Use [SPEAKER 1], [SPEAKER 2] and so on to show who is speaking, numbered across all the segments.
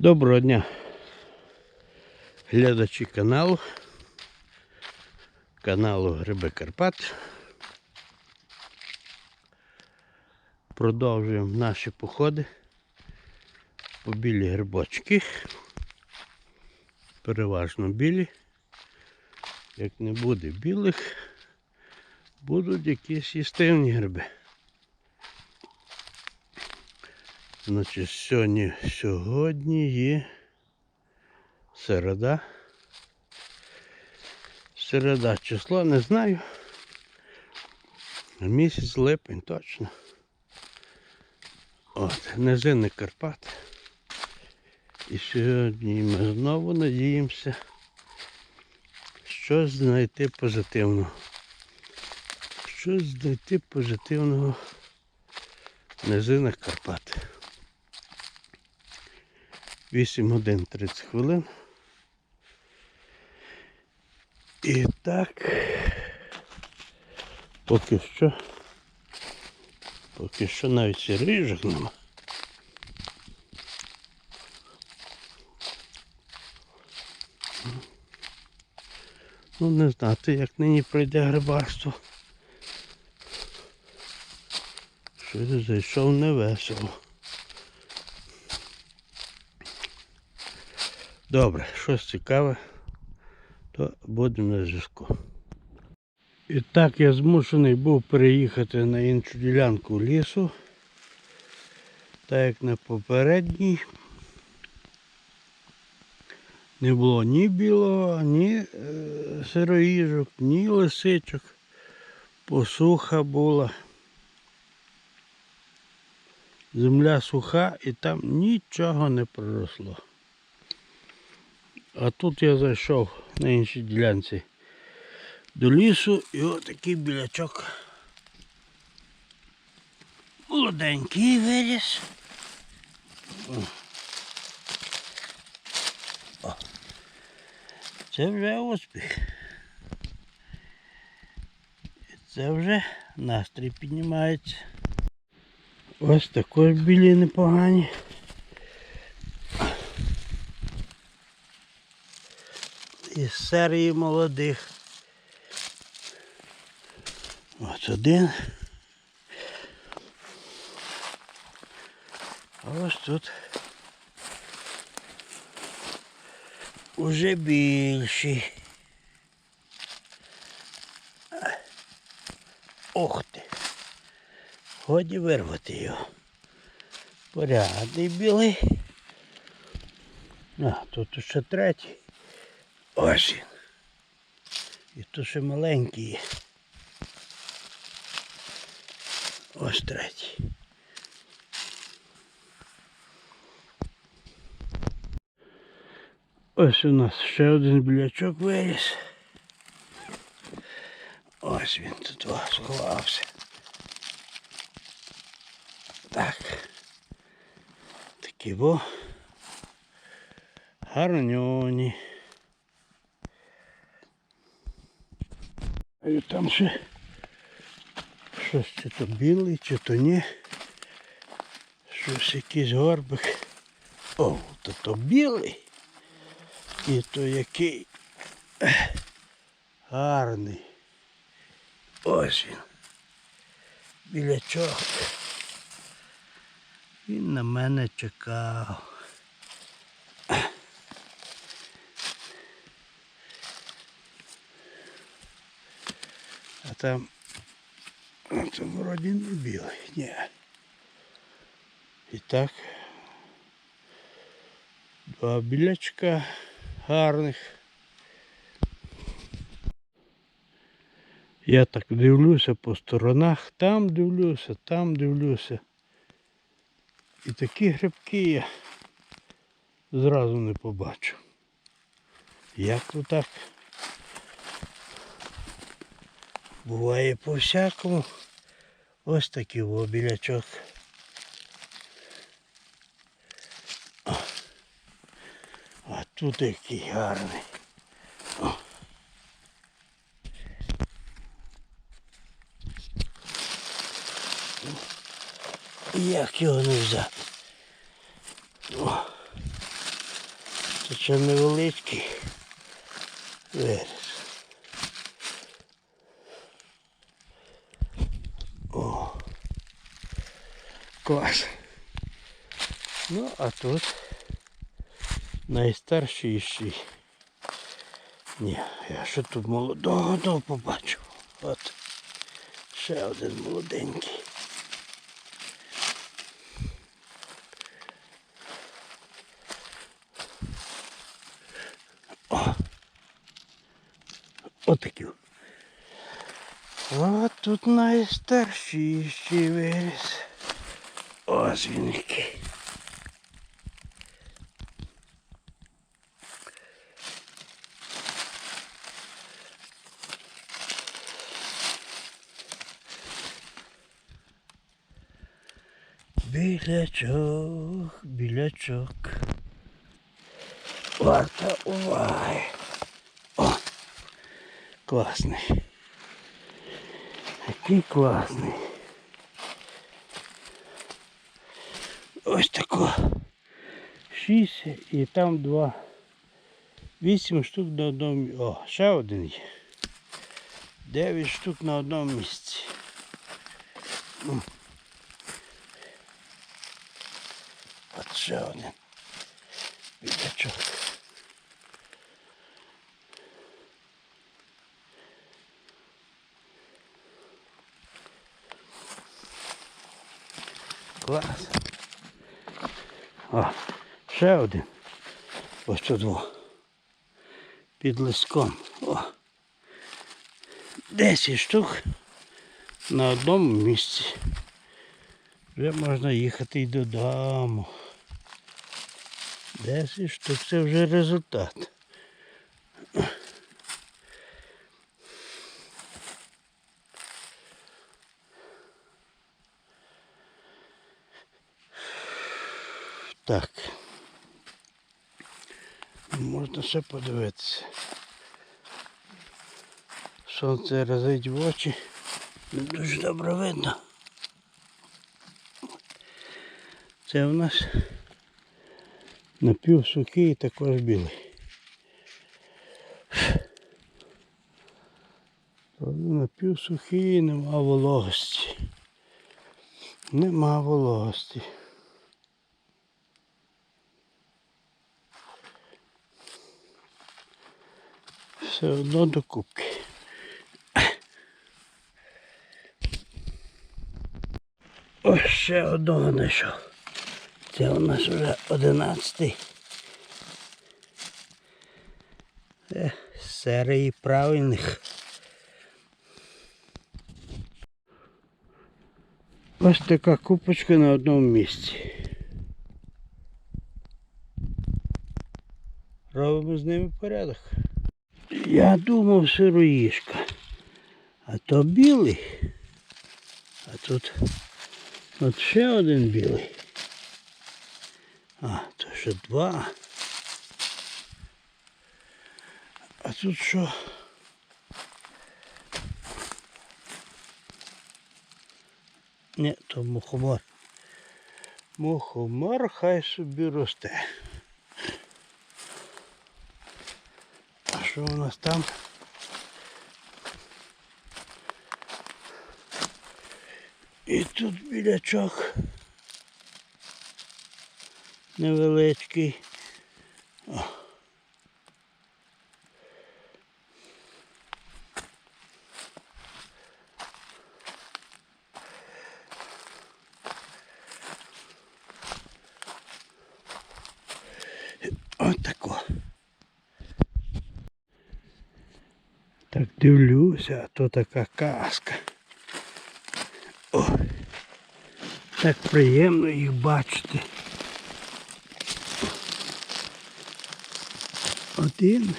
[SPEAKER 1] Доброго дня, глядачі каналу, каналу Гриби Карпат. Продовжуємо наші походи по білі грибочки. Переважно білі. Як не буде білих, будуть якісь їстивні гриби. Значить, сьогодні, сьогодні є середа. Середа число не знаю. Місяць липень точно. От, низини Карпат. І сьогодні ми знову надіємося щось знайти позитивного. Щось знайти позитивного в низинах Карпат. 8 годин 30 хвилин. І так, поки що, поки що навіть сірижок нема. Ну не знати, як нині пройде грибарство. Щось зайшов невесело. Добре, щось цікаве, то будемо на зв'язку. І так я змушений був переїхати на іншу ділянку лісу, так як на попередній. Не було ні білого, ні е, сироїжок, ні лисичок. Посуха була. Земля суха і там нічого не проросло. А тут я зайшов на іншій ділянці до лісу і отакий білячок. Молоденький виріс. Це вже успіх. Це вже настрій піднімається. Ось також білі непогані. Із серії молодих. Ось один. А ось тут уже більші. Ох ти. Годі вирвати його. Порядний білий. А, тут ще третій. Ось він. І тут ще маленький є. Ось третій. Ось у нас ще один білячок виріс. Ось він тут сховався. Так. Такі во. Гарньоні. І там ще щось чи то білий, чи то ні. Щось якийсь горбик. О, то то білий. І то який гарний. Ось він. Білячок. Він на мене чекав. Там, там вроді не білий, ні. І так. Два білячка гарних. Я так дивлюся по сторонах, там дивлюся, там дивлюся. І такі грибки я зразу не побачу. Як то так? Буває по-всякому. Ось такий о, білячок. О. А тут який гарний. Як його не взяти? О. Це невеличкий виріс. Клас. Ну, а тут найстарший ще. Ні, я ще тут молодого побачив. От. Ще один молоденький. О! Отакий. А тут найстарший ще виріс. Ось він який. Білячок, білячок. О, класний. Який класний. Ось тако. Шість і там два. Вісім штук на одному. мі- О, ще один є. Дев'ять штук на одному місці. От ще один. Бідачок. Клас. О, ще один. Ось тут два. Під лиском. О. Десять штук на одному місці. Вже можна їхати й додому. Десять штук це вже результат. Так. Можна ще подивитися. Сонце разить в очі. Не дуже добре видно. Це у нас напівсухий і також білий. Напівсухий нема вологості. Нема вологості. Все одно до кубки. Ось ще одного знайшов. Це у нас вже одинадцятий. Е, серії правильних. Ось така купочка на одному місці. Робимо з ними порядок. Я думав сироїшка. А то білий. А тут от ще один білий. А, то ще два. А тут що? Ні, то мухомор. Мухомор хай собі росте. Що у нас там? І тут білячок невеличкий. О. Отако. Так дивлюся, а то така казка. О, так приємно їх бачити. Один.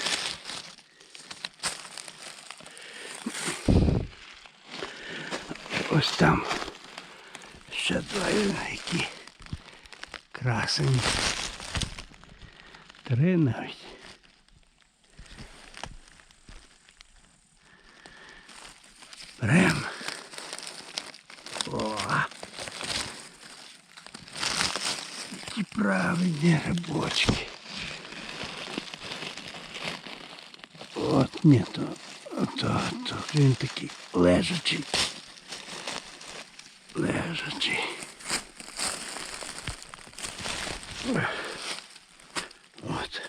[SPEAKER 1] Ось там. Ще два які красені. Три навіть. Прям. О. Які правильні рибочки. От ні, то, то, то він такий лежачий. Лежачий. От.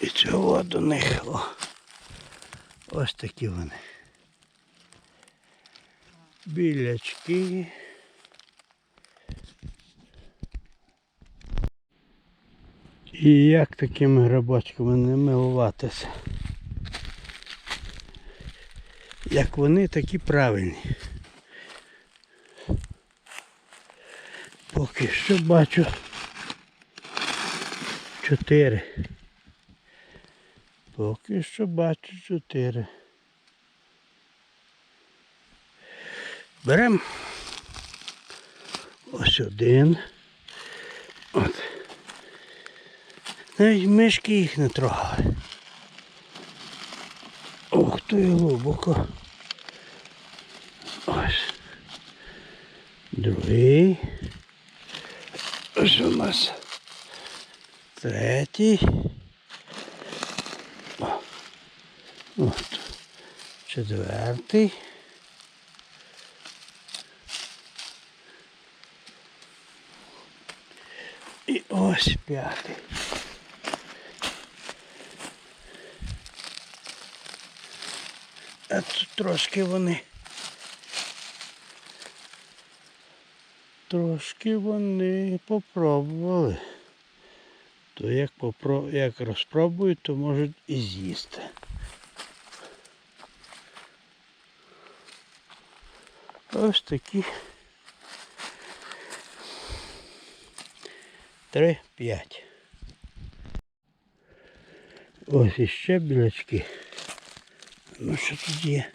[SPEAKER 1] І цього до них. О. Ось такі вони. Білячки. І як такими грибочками не милуватися? Як вони, такі правильні. Поки що бачу чотири. Поки що бачу чотири. Беремо ось один. От. Навіть мишки їх не трогали. Ох, і глибоко. Ось. Другий. Ось у нас третій. О. От. Четвертий. І ось п'ятий. А тут трошки вони. Трошки вони попробували. То як, попро... як розпробують, то можуть і з'їсти. Ось такі. Три, п'ять. Ось іще білячки. Ну що тут є?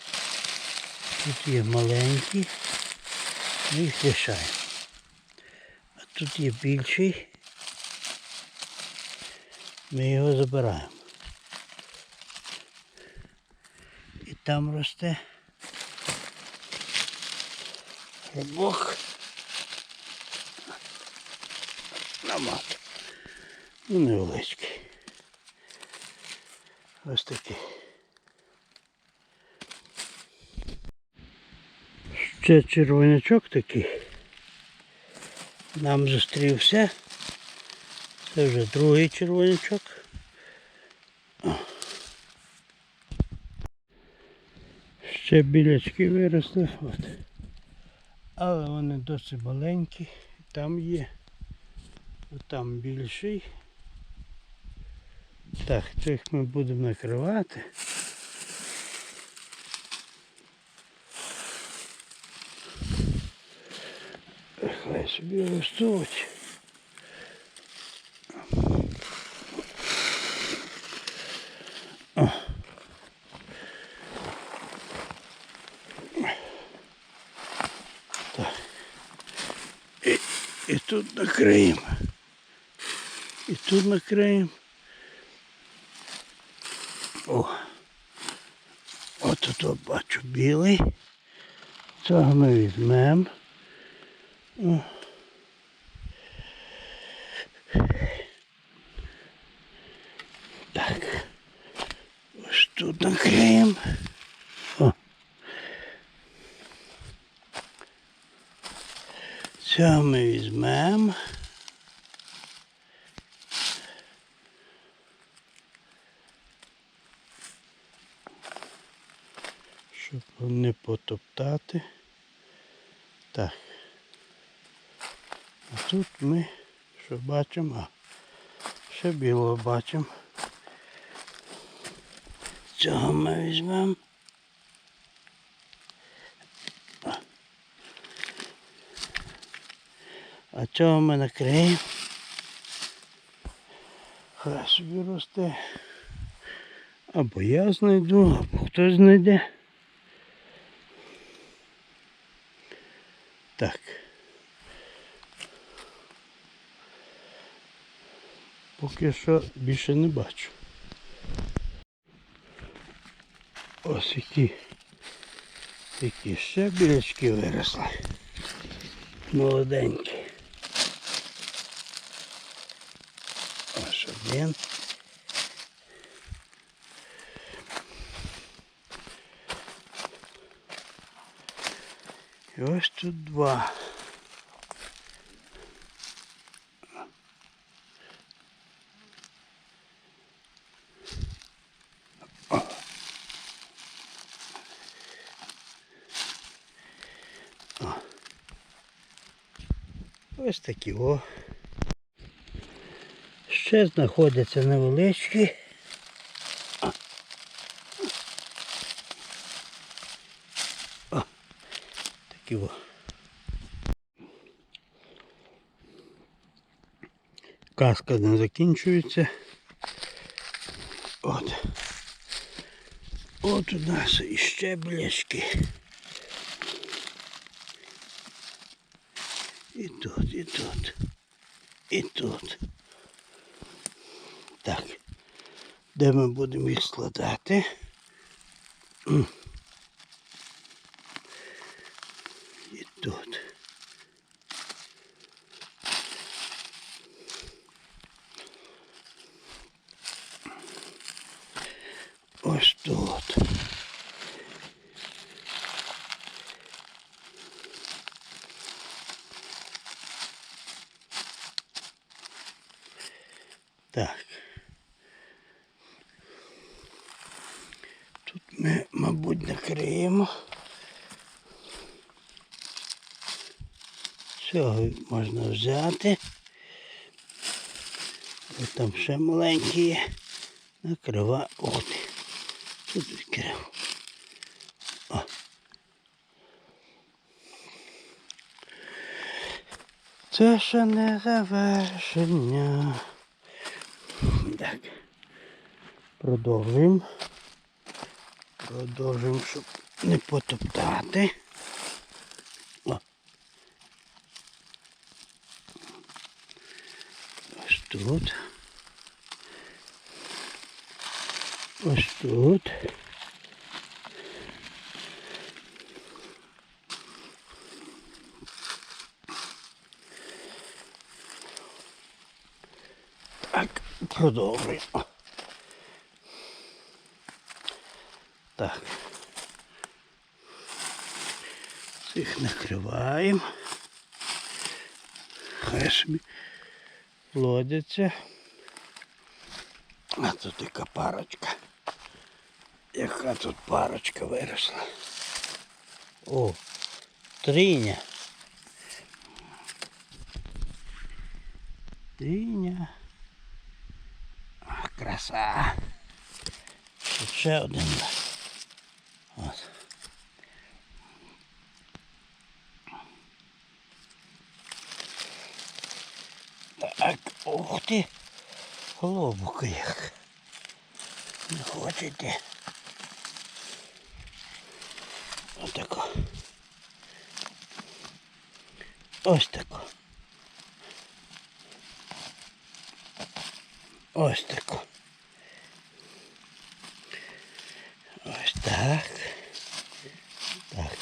[SPEAKER 1] Тут є маленькі. Ми їх лишаємо. А тут є більший. Ми його забираємо. І там росте грибок. Ну невеличкий. Ось такий. Ще червонячок такий. Нам зустрівся. Це вже другий червонячок. Ще білячки виросли. От. Але вони досить маленькі. Там є. Там більший. Так, цих ми будемо накривати. Хай собі ростуть. І тут накриємо. І тут накриємо. О. От тут бачу білий. Цього ми візьмемо. Так. Ось тут накриємо. О. Цього ми візьмемо. Не потоптати. Так. А тут ми що бачимо? А, ще білого бачимо. Цього ми візьмемо. А цього ми накриємо. Хай собі росте. Або я знайду, або хтось знайде. Так. Поки що більше не бачу. Ось які, які ще білячки виросли. Молоденькі. Ось один. Ось тут два. Ось такі о. Ще знаходяться невеличкі. Такі о. Казка не закінчується. От. От у нас іще бляшки. І тут, і тут. І тут. Так. Де ми будемо їх складати? М. І тут. Ось тут. Так. Тут ми, мабуть, накриємо. Цього можна взяти. Ось там ще маленькі є. Накрива. От. Тут відкрив. О. Це ще не завершення. Так. Продовжуємо. Продовжуємо, щоб не потоптати. О. Ось тут. Ось тут. Так, продовжуємо. Так. Цих накриваємо. Собі плодяться. А тут яка парочка. Яка тут парочка виросла. О, триня. Триня. Краса. Ще один. От. Так, ти, голубок як. Не хочете. Отако. Ось тако. Ось тако. Ось так. Так.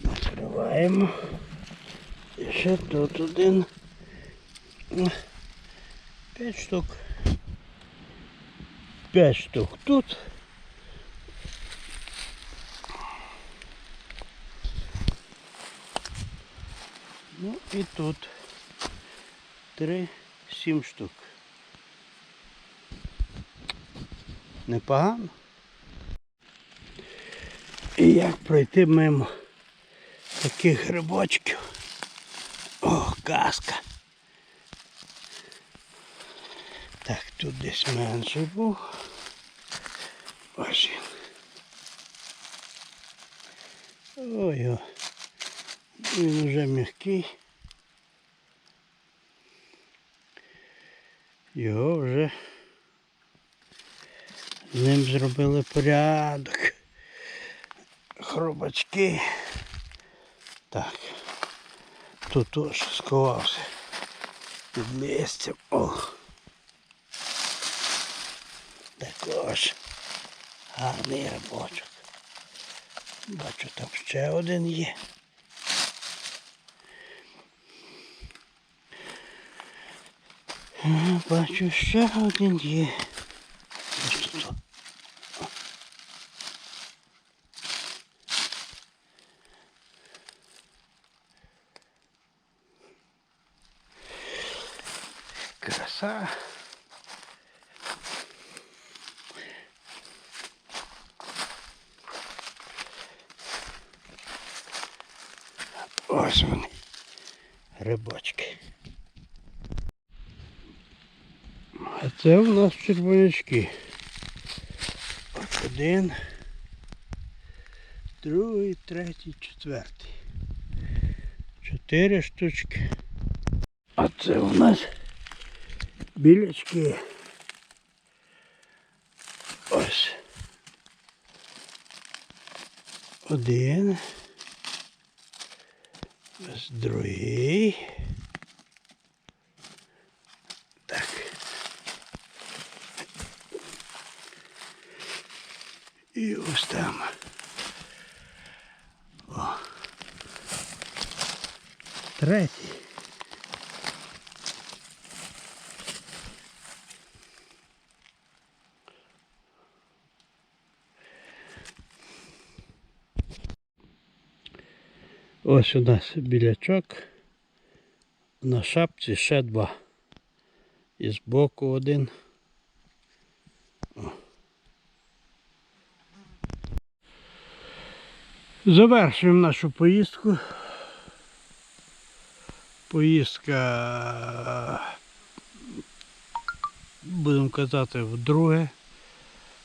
[SPEAKER 1] Накриваємо. І ще тут один. М, П'ять штук. П'ять штук тут. Ну і тут три, сім штук. Непогано. І як пройти мимо таких грибочків? О, казка. Так, тут десь менший був. Ось він. Ой, він вже м'який. Його вже ним зробили порядок. Хробачки. Так. Тут теж сховався під листям. О. Також гарний рибочок. Бачу, там ще один є. Бачу, ще один є. Ось тут. Краса. Ось вони. Рибочки. А це у нас червонячки. Один, другий, третій, четвертий. Чотири штучки. А це у нас білячки. Ось. Один. Ось другий. Так. І ось там. О. Третій. Ось у нас білячок. На шапці ще два. І збоку один. О. Завершуємо нашу поїздку. Поїздка, будемо казати, вдруге.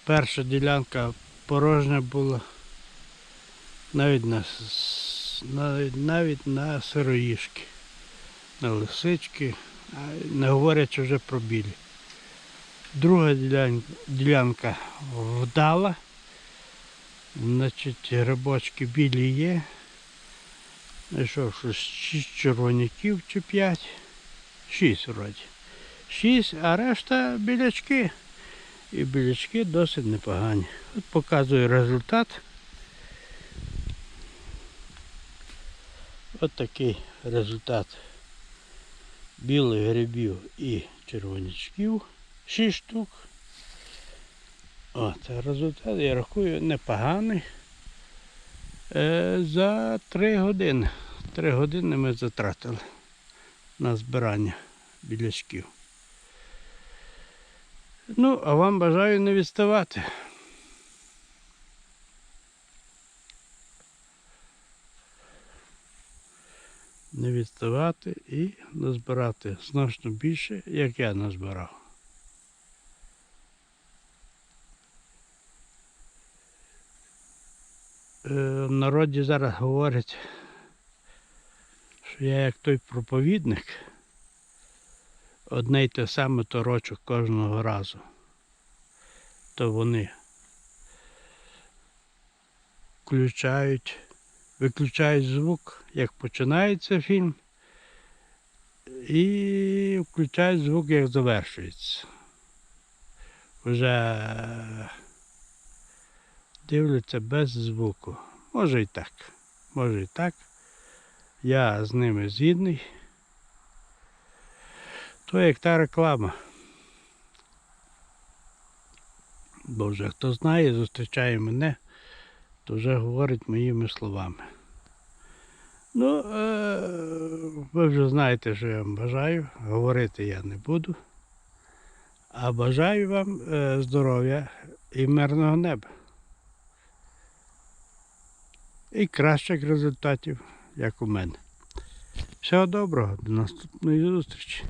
[SPEAKER 1] Перша ділянка порожня була. Навіть на, навіть, на сироїшки, на лисички, не говорячи вже про білі. Друга ділянка, вдала. Значить, грибочки білі є. Знайшов щось 6 червоняків чи 5. 6 вроді. 6, а решта білячки. І білячки досить непогані. От показую результат. От такий результат білих грибів і червонячків. 6 штук. От, результат, я рахую, непоганий. Е, за 3 години. 3 години ми затратили на збирання білячків. Ну, а вам бажаю не відставати. Не відставати і назбирати значно більше, як я назбирав. Е, в народі зараз говорять, що я як той проповідник, одне й те саме торочу кожного разу. То вони включають, виключають звук, як починається фільм, і включають звук, як завершується. Вже дивляться без звуку. Може і так. Може і так. Я з ними згідний. То як та реклама. Бо вже хто знає, зустрічає мене, то вже говорить моїми словами. Ну, е, ви вже знаєте, що я вам бажаю. Говорити я не буду. А бажаю вам е, здоров'я і мирного неба. І кращих результатів, як у мене. Всього доброго, до наступної зустрічі.